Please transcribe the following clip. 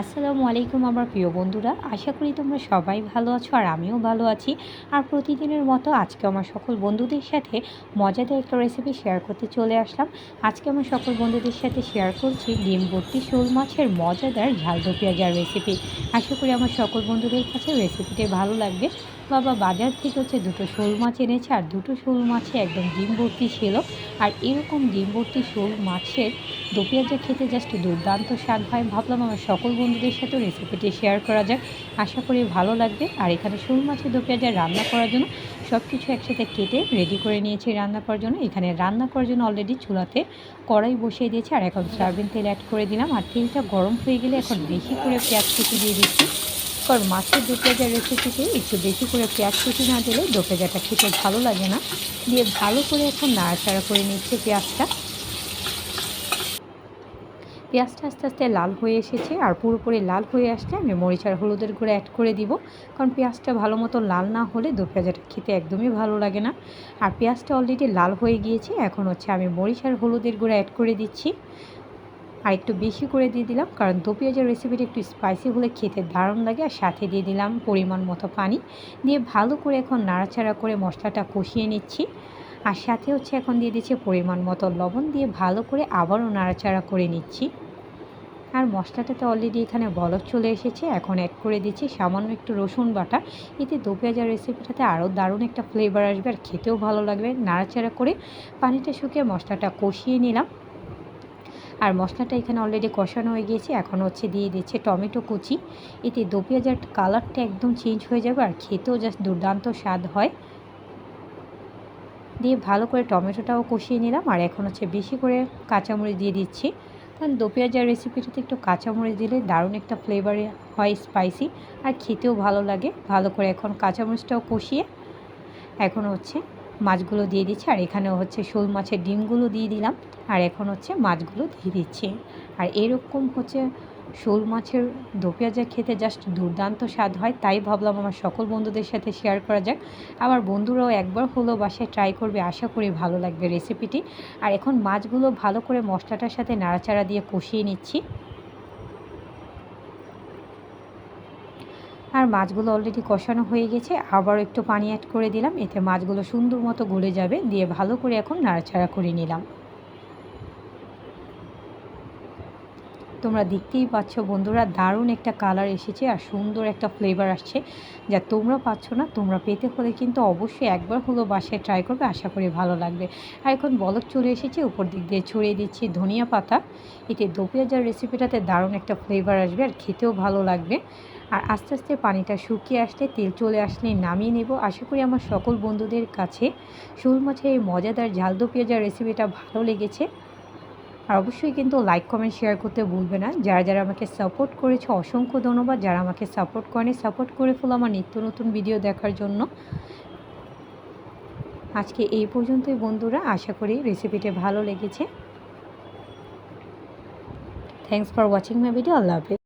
আসসালামু আলাইকুম আমার প্রিয় বন্ধুরা। আশা করি তোমরা সবাই ভালো আছো আর আমিও ভালো আছি। আর প্রতিদিনের মতো আজকে আমার সকল বন্ধুদের সাথে মজাদার একটা রেসিপি শেয়ার করতে চলে আসলাম। আজকে আমার সকল বন্ধুদের সাথে শেয়ার করছি ডিম ভর্তি শোল মাছের মজাদার ঝালদো পেঁয়াজার রেসিপি আশা করি আমার সকল বন্ধুদের কাছে রেসিপিটি ভালো লাগবে। বাবা, বাজার থেকে হচ্ছে দুটো শোল মাছ এনেছে আর দুটো শোল মাছে একদম ডিম ভর্তি ছিল। আর এরকম ডিম ভর্তি শোল মাছের দো পেঁয়াজা খেতে জাস্ট দুর্দান্ত স্বাদ হয়। ভাবলাম আমার সকল বন্ধুদের সাথেও রেসিপিটি শেয়ার করা যাক। আশা করি ভালো লাগবে। আর এখানে শোল মাছের দো পেঁয়াজা রান্না করার জন্য সব কিছু একসাথে কেটে রেডি করে নিয়েছি রান্না করার জন্য। এখানে রান্না করার জন্য অলরেডি চুলাতে কড়াই বসিয়ে দিয়েছি আর এখন সয়াবিন তেল অ্যাড করে দিলাম। আর তেলটা গরম হয়ে গেলে এখন বেশি করে পেঁয়াজ কুচি দিয়ে দিচ্ছি। কারণ মাছের দো রেসিপিতে একটু বেশি করে পেঁয়াজ কুচি না দিলে দো পেঁয়াজাটা খেতে ভালো লাগে না। দিয়ে ভালো করে এখন নাড়াচাড়া করে নিচ্ছে পেঁয়াজটা। পেঁয়াজটা আস্তে আস্তে লাল হয়ে এসেছে আর পুরোপুরি লাল হয়ে আসলে আমি মরিচ আর হলুদের গুঁড়ো অ্যাড করে দিব। কারণ পেঁয়াজটা ভালো মতো লাল না হলে দো পেঁয়াজাটা খেতে একদমই ভালো লাগে না। আর পেঁয়াজটা অলরেডি লাল হয়ে গিয়েছে, এখন হচ্ছে আমি মরিচ আর হলুদের গুঁড়ো অ্যাড করে দিচ্ছি। আর একটু বেশি করে দিয়ে দিলাম, কারণ দো পেঁয়াজের রেসিপিটা একটু স্পাইসি হলে খেতে দারুণ লাগে। আর সাথে দিয়ে দিলাম পরিমাণ মতো পানি। দিয়ে ভালো করে এখন নাড়াচাড়া করে মশলাটা কষিয়ে নিচ্ছি। আর সাথে হচ্ছে এখন দিয়ে দিচ্ছি পরিমাণ মতো লবণ দিয়ে ভালো করে আবারও নাড়াচাড়া করে নিচ্ছি। আর মশলাটাতে অলরেডি এখানে বলক চলে এসেছে। এখন অ্যাড করে দিচ্ছি সামান্য একটু রসুন বাটা। এতে দো পেঁয়াজার রেসিপিটাতে আরও দারুণ একটা ফ্লেভার আসবে আর খেতেও ভালো লাগবে। নাড়াচাড়া করে পানিটা শুকিয়ে মশলাটা কষিয়ে নিলাম। আর মশলাটা এখানে অলরেডি কষানো হয়ে গিয়েছে। এখন হচ্ছে দিয়ে দিচ্ছে টমেটো কুচি। এতে দো পেঁয়াজার কালারটা একদম চেঞ্জ হয়ে যাবে আর খেতেও জাস্ট দুর্দান্ত স্বাদ হয়। দিয়ে ভালো করে টমেটোটাও কষিয়ে নিলাম। আর এখন হচ্ছে বেশি করে কাঁচামরিচ দিয়ে দিচ্ছি। কারণ দো পেঁয়াজের রেসিপিটাতে একটু কাঁচামরিচ দিলে দারুণ একটা ফ্লেভারে হয় স্পাইসি আর খেতেও ভালো লাগে। ভালো করে এখন কাঁচামরিচটাও কষিয়ে এখন হচ্ছে মাছগুলো দিয়ে দিচ্ছে। আর এখানে হচ্ছে শোল মাছের ডিমগুলো দিয়ে দিলাম। আর এখন হচ্ছে মাছগুলো দিয়ে দিচ্ছে। আর এরকম হচ্ছে শোল মাছের দো পেঁয়াজা খেতে জাস্ট দুর্দান্ত স্বাদ হয়, তাই ভাবলাম আমার সকল বন্ধুদের সাথে শেয়ার করা যাক। আমার বন্ধুরাও একবার হলো বাসায় ট্রাই করবে, আশা করি ভালো লাগবে রেসিপিটি আর এখন মাছগুলো ভালো করে মশলাটার সাথে নাড়াচাড়া দিয়ে কষিয়ে নিচ্ছি। আর মাছগুলো অলরেডি কষানো হয়ে গেছে আবার একটু পানি অ্যাড করে দিলাম, এতে মাছগুলো সুন্দর মতো গলে যাবে, দিয়ে ভালো করে এখন নাড়াচাড়া করে নিলাম। তোমরা দেখতেই পাচ্ছ বন্ধুরা, দারুণ একটা কালার এসেছে আর সুন্দর একটা ফ্লেভার আসছে। যা তোমরা পাচ্ছ না, তোমরা পেতে হলে কিন্তু অবশ্যই একবার হলো বাসায় ট্রাই করবে, আশা করি ভালো লাগবে। আর এখন বলক চলে এসেছে, উপর দিক দিয়ে ছড়িয়ে দিচ্ছি ধনিয়া পাতা। এতে দো পেঁয়াজার রেসিপিটাতে দারুণ একটা ফ্লেভার আসবে আর খেতেও ভালো লাগবে। আর আস্তে আস্তে পানিটা শুকিয়ে আসলে তেল চলে আসলে নামিয়ে নেব। আশা করি আমার সকল বন্ধুদের কাছে শোল মাছের এই মজাদার ঝালদো পেঁয়াজার রেসিপিটা ভালো লেগেছে। আর অবশ্যই কিন্তু লাইক কমেন্ট শেয়ার করতে ভুলবে না। যারা যারা আমাকে সাপোর্ট করেছে, অসংখ্য ধন্যবাদ। যারা আমাকে সাপোর্ট করেনি সাপোর্ট করে ফেলো আমার নিত্য নতুন ভিডিও দেখার জন্য। আজকে এই পর্যন্তই বন্ধুরা। আশা করি রেসিপিটা ভালো লেগেছে। Thanks for watching my video Allah Hafiz.